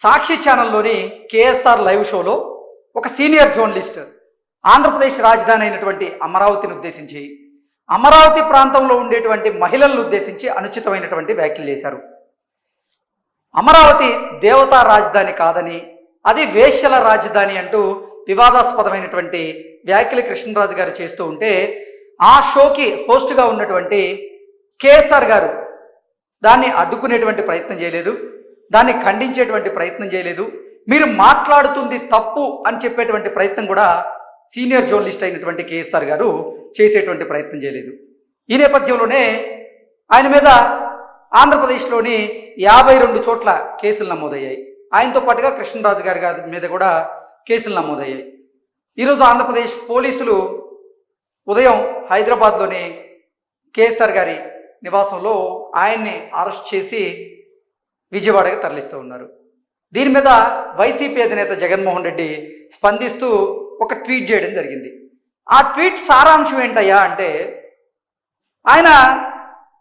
సాక్షి ఛానల్లోని KSR live షోలో ఒక senior journalist Andhra Pradesh రాజధాని అయినటువంటి అమరావతిని ఉద్దేశించి అమరావతి ప్రాంతంలో ఉండేటువంటి మహిళలను ఉద్దేశించి అనుచితమైనటువంటి వ్యాఖ్యలు చేశారు. అమరావతి దేవతా రాజధాని కాదని అది వేశ్యల రాజధాని అంటూ వివాదాస్పదమైనటువంటి వ్యాఖ్యలు కృష్ణరాజు గారు చేస్తూ ఉంటే ఆ షోకి హోస్ట్గా ఉన్నటువంటి కేఎస్ఆర్ గారు దాన్ని అడ్డుకునేటువంటి ప్రయత్నం చేయలేదు. దాన్ని ఖండించేటువంటి ప్రయత్నం చేయలేదు. మీరు మాట్లాడుతుంది తప్పు అని చెప్పేటువంటి ప్రయత్నం కూడా సీనియర్ జర్నలిస్ట్ అయినటువంటి కేఎస్ఆర్ గారు చేసేటువంటి ప్రయత్నం చేయలేదు. ఈ నేపథ్యంలోనే ఆయన మీద ఆంధ్రప్రదేశ్లోని యాభై రెండు చోట్ల కేసులు నమోదయ్యాయి. ఆయనతో పాటుగా కృష్ణరాజు గారి గారి మీద కూడా కేసులు నమోదయ్యాయి. ఈరోజు ఆంధ్రప్రదేశ్ పోలీసులు ఉదయం హైదరాబాద్లోని కేఎస్ఆర్ గారి నివాసంలో ఆయన్ని అరెస్ట్ చేసి విజయవాడకి తరలిస్తూ ఉన్నారు. దీని మీద వైసీపీ అధినేత జగన్మోహన్ రెడ్డి స్పందిస్తూ ఒక ట్వీట్ చేయడం జరిగింది. ఆ ట్వీట్ సారాంశం ఏంటయ్యా అంటే ఆయన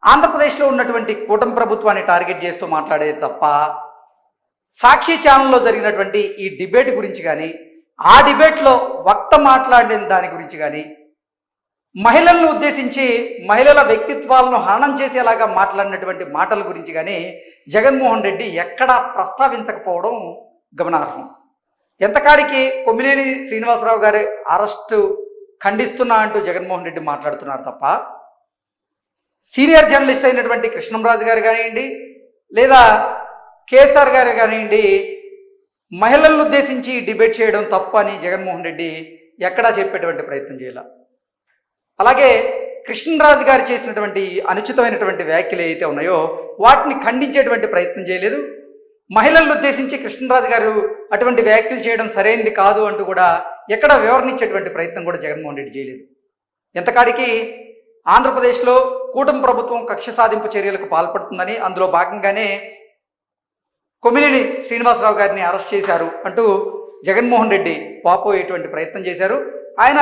ఆంధ్రప్రదేశ్లో ఉన్నటువంటి కూటమి ప్రభుత్వాన్ని టార్గెట్ చేస్తూ మాట్లాడేది తప్ప సాక్షి ఛానల్లో జరిగినటువంటి ఈ డిబేట్ గురించి కానీ ఆ డిబేట్లో వక్త మాట్లాడిన దాని గురించి కానీ మహిళలను ఉద్దేశించి మహిళల వ్యక్తిత్వాలను హననం చేసేలాగా మాట్లాడినటువంటి మాటల గురించి కానీ జగన్మోహన్ రెడ్డి ఎక్కడా ప్రస్తావించకపోవడం గమనార్హం. ఎంతకాడికి కొమ్మినేని శ్రీనివాసరావు గారి అరెస్టు ఖండిస్తున్నా అంటూ జగన్మోహన్ రెడ్డి మాట్లాడుతున్నారు తప్ప సీనియర్ జర్నలిస్ట్ అయినటువంటి కృష్ణంరాజు గారు కానివ్వండి లేదా కేసీఆర్ గారు కానివ్వండి మహిళలను ఉద్దేశించి డిబేట్ చేయడం తప్పు అని జగన్మోహన్ రెడ్డి ఎక్కడా చెప్పేటువంటి ప్రయత్నం చేయాలి. అలాగే కృష్ణరాజు గారు చేసినటువంటి అనుచితమైనటువంటి వ్యాఖ్యలు ఏవైతే ఉన్నాయో వాటిని ఖండించేటువంటి ప్రయత్నం చేయలేదు. మహిళలను ఉద్దేశించి కృష్ణరాజు గారు అటువంటి వ్యాఖ్యలు చేయడం సరైనది కాదు అంటూ కూడా ఎక్కడ వివరణించేటువంటి ప్రయత్నం కూడా జగన్మోహన్ రెడ్డి చేయలేదు. ఎంతకాడికి ఆంధ్రప్రదేశ్లో కూటమి ప్రభుత్వం కక్ష సాధింపు చర్యలకు పాల్పడుతుందని అందులో భాగంగానే కొమ్మినేని శ్రీనివాసరావు గారిని అరెస్ట్ చేశారు అంటూ జగన్మోహన్ రెడ్డి వాపోయేటువంటి ప్రయత్నం చేశారు. ఆయన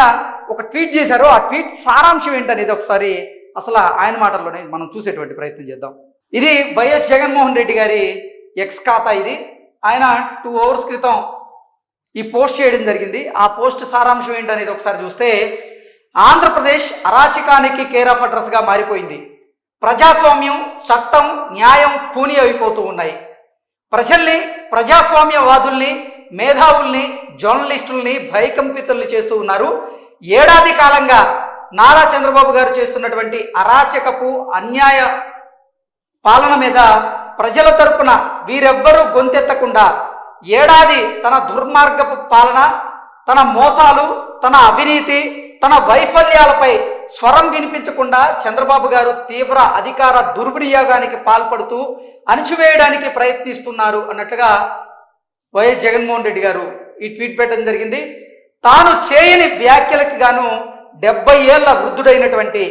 ఒక ట్వీట్ చేశారు. ఆ ట్వీట్ సారాంశం ఏంటనేది ఒకసారి అసలు ఆయన మాటల్లోనే మనం చూసేటువంటి ప్రయత్నం చేద్దాం. ఇది వైఎస్ జగన్మోహన్ రెడ్డి గారి ఎక్స్ ఖాతా ఇది. ఆయన టూ అవర్స్ క్రితం ఈ పోస్ట్ చేయడం జరిగింది. ఆ పోస్ట్ సారాంశం ఏంటనేది ఒకసారి చూస్తే ఆంధ్రప్రదేశ్ అరాచకానికి కేర్ ఆఫ్ అడ్రస్గా మారిపోయింది. ప్రజాస్వామ్యం చట్టం న్యాయం కూని అయిపోతూ ఉన్నాయి. ప్రజల్ని ప్రజాస్వామ్యవాదుల్ని మేధావుల్ని జర్నలిస్టుల్ని భయకంపితుల్ని చేస్తూ ఉన్నారు. ఏడాది కాలంగా నారా చంద్రబాబు గారు చేస్తున్నటువంటి అరాచకపు అన్యాయ పాలన మీద ప్రజల తరపున వీరెవ్వరూ గొంతెత్తకుండా ఏడాది తన దుర్మార్గపు పాలన తన మోసాలు తన అవినీతి తన వైఫల్యాలపై స్వరం వినిపించకుండా చంద్రబాబు గారు తీవ్ర అధికార దుర్వినియోగానికి పాల్పడుతూ అణిచివేయడానికి ప్రయత్నిస్తున్నారు అన్నట్లుగా వైఎస్ జగన్మోహన్ రెడ్డి గారు ఈ ట్వీట్ పెట్టడం జరిగింది. తాను చేయని వ్యాఖ్యలకు గాను డెబ్బై ఏళ్ళ వృద్ధుడైనటువంటి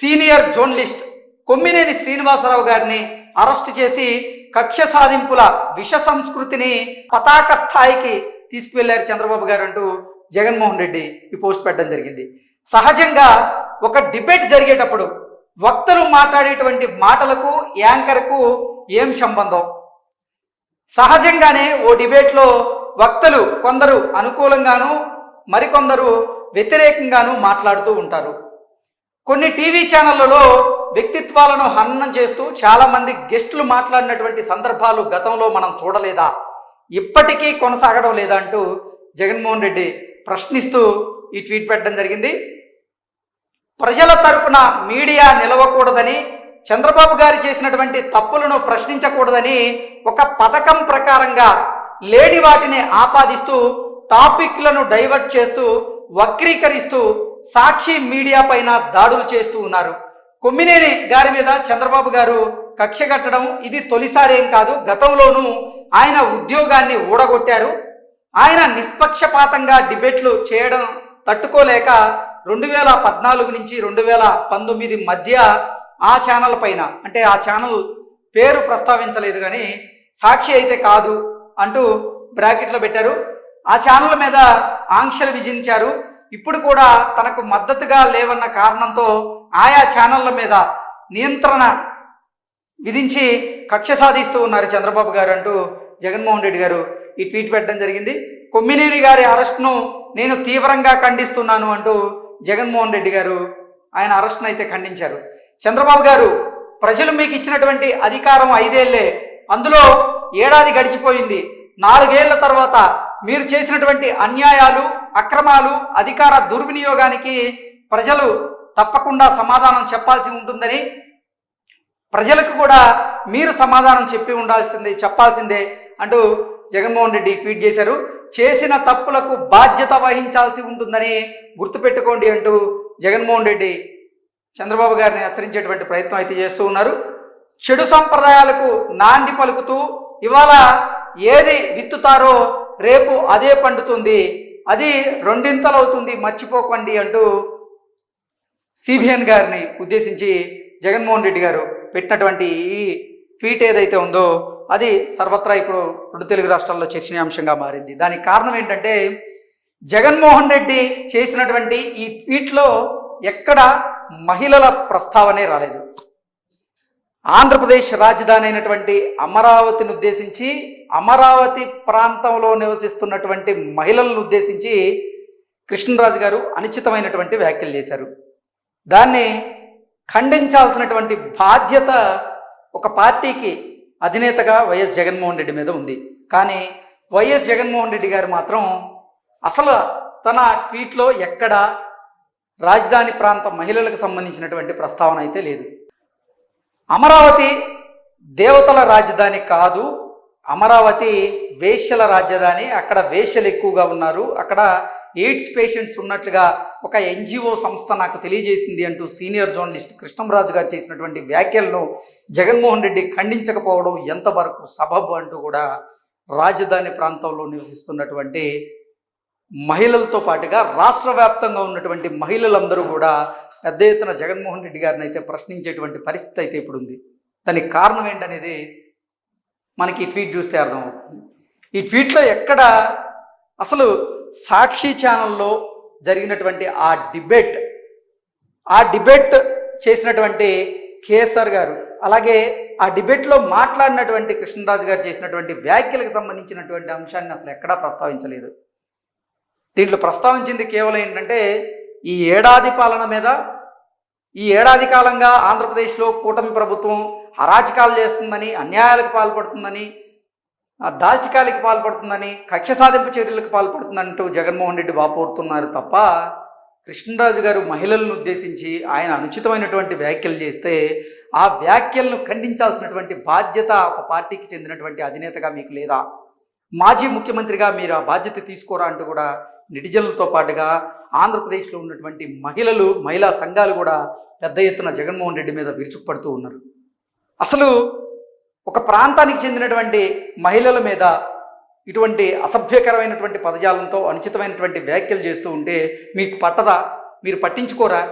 సీనియర్ జర్నలిస్ట్ కొమ్మినేని శ్రీనివాసరావు గారిని అరెస్ట్ చేసి కక్ష సాధింపుల విష సంస్కృతిని పతాక స్థాయికి తీసుకువెళ్ళారు చంద్రబాబు గారు అంటూ జగన్మోహన్ రెడ్డి ఈ పోస్ట్ పెట్టడం జరిగింది. సహజంగా ఒక డిబేట్ జరిగేటప్పుడు వక్తలు మాట్లాడేటువంటి మాటలకు యాంకర్కు ఏం సంబంధం? సహజంగానే ఓ డిబేట్లో వక్తలు కొందరు అనుకూలంగాను మరికొందరు వ్యతిరేకంగాను మాట్లాడుతూ ఉంటారు. కొన్ని టీవీ ఛానళ్ళలో వ్యక్తిత్వాలను హననం చేస్తూ చాలామంది గెస్టులు మాట్లాడినటువంటి సందర్భాలు గతంలో మనం చూడలేదా? ఇప్పటికీ కొనసాగడం లేదా అంటూ జగన్మోహన్ రెడ్డి ప్రశ్నిస్తూ ఈ ట్వీట్ పెట్టడం జరిగింది. ప్రజల తరపున మీడియా నిలవకూడదని చంద్రబాబు గారు చేసినటువంటి తప్పులను ప్రశ్నించకూడదని ఒక పథకం ప్రకారంగా లేని వాటిని ఆపాదిస్తూ టాపిక్లను డైవర్ట్ చేస్తూ వక్రీకరిస్తూ సాక్షి మీడియా పైన దాడులు చేస్తూ ఉన్నారు. కొమ్మినేని గారి మీద చంద్రబాబు గారు కక్ష కట్టడం ఇది తొలిసారేం కాదు. గతంలోనూ ఆయన ఉద్యోగాన్ని ఊడగొట్టారు. ఆయన నిష్పక్షపాతంగా డిబేట్లు చేయడం తట్టుకోలేక రెండు వేల పద్నాలుగు నుంచి రెండు వేల పంతొమ్మిది మధ్య ఆ ఛానల్ పైన అంటే ఆ ఛానల్ పేరు ప్రస్తావించలేదు కానీ సాక్షి అయితే కాదు అంటూ బ్రాకెట్లో పెట్టారు. ఆ ఛానల్ మీద ఆంక్షలు విధించారు. ఇప్పుడు కూడా తనకు మద్దతుగా లేవన్న కారణంతో ఆయా ఛానళ్ళ మీద నియంత్రణ విధించి కక్ష సాధిస్తూ ఉన్నారు చంద్రబాబు గారు అంటూ జగన్మోహన్ రెడ్డి గారు ఈ ట్వీట్ పెట్టడం జరిగింది. కొమ్మినేని గారి అరెస్ట్ను నేను తీవ్రంగా ఖండిస్తున్నాను అంటూ జగన్మోహన్ రెడ్డి గారు ఆయన అరెస్ట్ను అయితే ఖండించారు. చంద్రబాబు గారు ప్రజలు మీకు ఇచ్చినటువంటి అధికారం ఐదేళ్ళే. అందులో ఏడాది గడిచిపోయింది. నాలుగేళ్ళ తర్వాత మీరు చేసినటువంటి అన్యాయాలు అక్రమాలు అధికార దుర్వినియోగానికి ప్రజలు తప్పకుండా సమాధానం చెప్పాల్సి ఉంటుందని ప్రజలకు కూడా మీరు సమాధానం చెప్పి ఉండాల్సిందే చెప్పాల్సిందే అంటూ జగన్మోహన్ రెడ్డి ట్వీట్ చేశారు. చేసిన తప్పులకు బాధ్యత వహించాల్సి ఉంటుందని గుర్తుపెట్టుకోండి అంటూ జగన్మోహన్ రెడ్డి చంద్రబాబు గారిని హెచ్చరించేటువంటి ప్రయత్నం అయితే చేస్తూ ఉన్నారు. చెడు సంప్రదాయాలకు నాంది పలుకుతూ ఇవాళ ఏది విత్తుతారో రేపు అదే పండుతుంది. అది రెండింతలవుతుంది మర్చిపోకండి అంటూ సిబిఎన్ గారిని ఉద్దేశించి జగన్మోహన్ రెడ్డి గారు పెట్టినటువంటి ఈ ట్వీట్ ఏదైతే ఉందో అది సర్వత్రా ఇప్పుడు రెండు తెలుగు రాష్ట్రాల్లో చర్చనీయాంశంగా మారింది. దానికి కారణం ఏంటంటే జగన్మోహన్ రెడ్డి చేసినటువంటి ఈ ట్వీట్లో ఎక్కడ మహిళల ప్రస్తావనే రాలేదు. ఆంధ్రప్రదేశ్ రాజధాని అయినటువంటి అమరావతిని ఉద్దేశించి అమరావతి ప్రాంతంలో నివసిస్తున్నటువంటి మహిళలను ఉద్దేశించి కృష్ణరాజు గారు అనుచితమైనటువంటి వ్యాఖ్యలు చేశారు. దాన్ని ఖండించాల్సినటువంటి బాధ్యత ఒక పార్టీకి అధినేతగా వైఎస్ జగన్మోహన్ రెడ్డి మీద ఉంది. కానీ వైఎస్ జగన్మోహన్ రెడ్డి గారు మాత్రం అసలు తన ట్వీట్లో ఎక్కడ రాజధాని ప్రాంత మహిళలకు సంబంధించినటువంటి ప్రస్తావన అయితే లేదు. అమరావతి దేవతల రాజధాని కాదు అమరావతి వేశ్యల రాజధాని అక్కడ వేశ్యలు ఎక్కువగా ఉన్నారు. అక్కడ ఎయిడ్స్ పేషెంట్స్ ఉన్నట్లుగా ఒక ఎన్జిఓ సంస్థ నాకు తెలియజేసింది అంటూ సీనియర్ జర్నలిస్ట్ కృష్ణంరాజు గారు చేసినటువంటి వ్యాఖ్యలను జగన్మోహన్ రెడ్డి ఖండించకపోవడం ఎంతవరకు సబబు అంటూ కూడా రాజధాని ప్రాంతంలో నివసిస్తున్నటువంటి మహిళలతో పాటుగా రాష్ట్ర వ్యాప్తంగా ఉన్నటువంటి మహిళలందరూ కూడా పెద్ద ఎత్తున జగన్మోహన్ రెడ్డి గారిని అయితే ప్రశ్నించేటువంటి పరిస్థితి అయితే ఇప్పుడు ఉంది. దానికి కారణం ఏంటనేది మనకి ఈ ట్వీట్ చూస్తే అర్థమవుతుంది. ఈ ట్వీట్లో ఎక్కడ అసలు సాక్షి ఛానల్లో జరిగినటువంటి ఆ డిబేట్ ఆ డిబేట్ చేసినటువంటి కేఎస్ఆర్ గారు అలాగే ఆ డిబేట్లో మాట్లాడినటువంటి కృష్ణరాజు గారు చేసినటువంటి వ్యాఖ్యలకు సంబంధించినటువంటి అంశాన్ని అసలు ఎక్కడా ప్రస్తావించలేదు. దీంట్లో ప్రస్తావించింది కేవలం ఏంటంటే ఈ ఏడాది పాలన మీద ఈ ఏడాది కాలంగా ఆంధ్రప్రదేశ్లో కూటమి ప్రభుత్వం అరాచకాలు చేస్తుందని అన్యాయాలకు పాల్పడుతుందని ఆ, పాల్పడుతుందని కక్ష సాధింపు చర్యలకు పాల్పడుతుందంటూ జగన్మోహన్ రెడ్డి వాపోరుతున్నారు తప్ప కృష్ణరాజు గారు మహిళలను ఉద్దేశించి ఆయన అనుచితమైనటువంటి వ్యాఖ్యలు చేస్తే ఆ వ్యాఖ్యలను ఖండించాల్సినటువంటి బాధ్యత ఒక పార్టీకి చెందినటువంటి అధినేతగా మీకు లేదా? మాజీ ముఖ్యమంత్రిగా మీరు ఆ బాధ్యత తీసుకోరా అంటూ కూడా నెటిజన్లతో పాటుగా ఆంధ్రప్రదేశ్లో ఉన్నటువంటి మహిళలు మహిళా సంఘాలు కూడా పెద్ద ఎత్తున జగన్మోహన్ రెడ్డి మీద విరుచుకుపడుతూ ఉన్నారు. అసలు ఒక ప్రాంతానికి చెందినటువంటి మహిళల మీద ఇటువంటి అసభ్యకరమైనటువంటి పదజాలంతో అనుచితమైనటువంటి వ్యాఖ్యలు చేస్తూ ఉంటే మీకు పట్టదా? మీరు పట్టించుకోరా?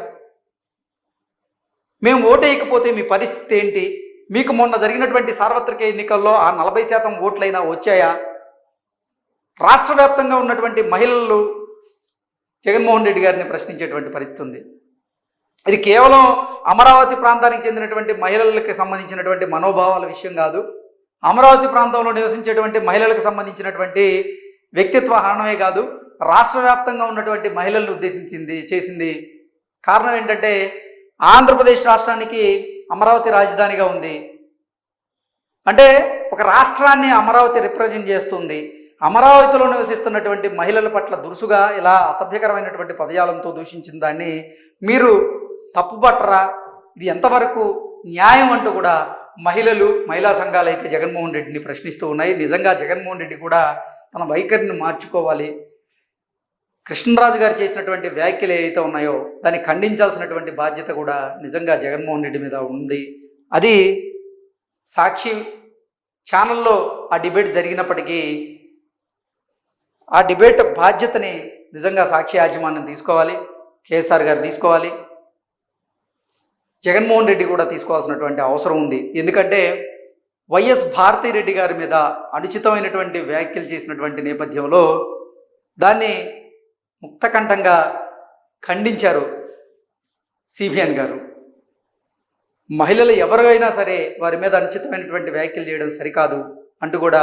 మేము ఓటేయకపోతే మీ పరిస్థితి ఏంటి? మీకు మొన్న జరిగినటువంటి సార్వత్రిక ఎన్నికల్లో ఆ నలభై శాతం ఓట్లైనా వచ్చాయా? రాష్ట్ర వ్యాప్తంగా ఉన్నటువంటి మహిళలు జగన్మోహన్ రెడ్డి గారిని ప్రశ్నించేటువంటి పరిస్థితి ఉంది. ఇది కేవలం అమరావతి ప్రాంతానికి చెందినటువంటి మహిళలకు సంబంధించినటువంటి మనోభావాల విషయం కాదు. అమరావతి ప్రాంతంలో నివసించేటువంటి మహిళలకు సంబంధించినటువంటి వ్యక్తిత్వ హరణమే కాదు. రాష్ట్ర వ్యాప్తంగా ఉన్నటువంటి మహిళలను ఉద్దేశించింది చేసింది కారణం ఏంటంటే ఆంధ్రప్రదేశ్ రాష్ట్రానికి అమరావతి రాజధానిగా ఉంది. అంటే ఒక రాష్ట్రాన్ని అమరావతి రిప్రజెంట్ చేస్తుంది. అమరావతిలో నివసిస్తున్నటువంటి మహిళల పట్ల దురుసుగా ఇలా అసభ్యకరమైనటువంటి పదజాలంతో దూషించిన దాన్ని మీరు తప్పుపట్టరా? ఇది ఎంతవరకు న్యాయం అంటూ కూడా మహిళలు మహిళా సంఘాలు అయితే జగన్మోహన్ రెడ్డిని ప్రశ్నిస్తూ ఉన్నాయి. నిజంగా జగన్మోహన్ రెడ్డి కూడా తన వైఖరిని మార్చుకోవాలి. కృష్ణరాజు గారు చేసినటువంటి వ్యాఖ్యలు ఏవైతే ఉన్నాయో దాన్ని ఖండించాల్సినటువంటి బాధ్యత కూడా నిజంగా జగన్మోహన్ రెడ్డి మీద ఉంది. అది సాక్షి ఛానల్లో ఆ డిబేట్ జరిగినప్పటికీ ఆ డిబేట్ బాధ్యతని నిజంగా సాక్షి యాజమాన్యం తీసుకోవాలి కేసీఆర్ గారు తీసుకోవాలి. జగన్మోహన్ రెడ్డి కూడా తీసుకోవాల్సినటువంటి అవసరం ఉంది. ఎందుకంటే వైఎస్ భారతిరెడ్డి గారి మీద అనుచితమైనటువంటి వ్యాఖ్యలు చేసినటువంటి నేపథ్యంలో దాన్ని ముక్తకంఠంగా ఖండించారు సిబిఎన్ గారు. మహిళలు ఎవరైనా సరే వారి మీద అనుచితమైనటువంటి వ్యాఖ్యలు చేయడం సరికాదు అంటూ కూడా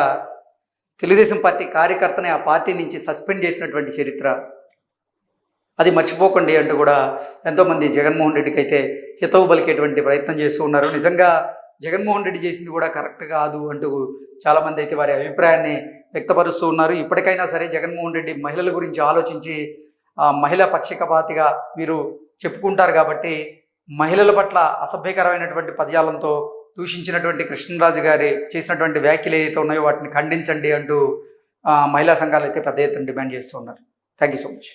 తెలుగుదేశం పార్టీ కార్యకర్తని ఆ పార్టీ నుంచి సస్పెండ్ చేసినటువంటి చరిత్ర. అది మర్చిపోకండి అంటూ కూడా ఎంతోమంది జగన్మోహన్ రెడ్డికి అయితే హితవు పలికేటువంటి ప్రయత్నం చేస్తూ ఉన్నారు. నిజంగా జగన్మోహన్ రెడ్డి చేసింది కూడా కరెక్ట్ కాదు అంటూ చాలామంది అయితే వారి అభిప్రాయాన్ని వ్యక్తపరుస్తూ ఉన్నారు. ఇప్పటికైనా సరే జగన్మోహన్ రెడ్డి మహిళల గురించి ఆలోచించి ఆ, మహిళా పక్షికపాతిగా మీరు చెప్పుకుంటారు కాబట్టి మహిళల పట్ల అసభ్యకరమైనటువంటి పదజాలంతో దూషించినటువంటి కృష్ణరాజు గారి చేసినటువంటి వ్యాఖ్యలు ఏవైతే ఉన్నాయో వాటిని ఖండించండి అంటూ మహిళా సంఘాలు అయితే పెద్ద ఎత్తున డిమాండ్ చేస్తూ ఉన్నారు. Thank you so much.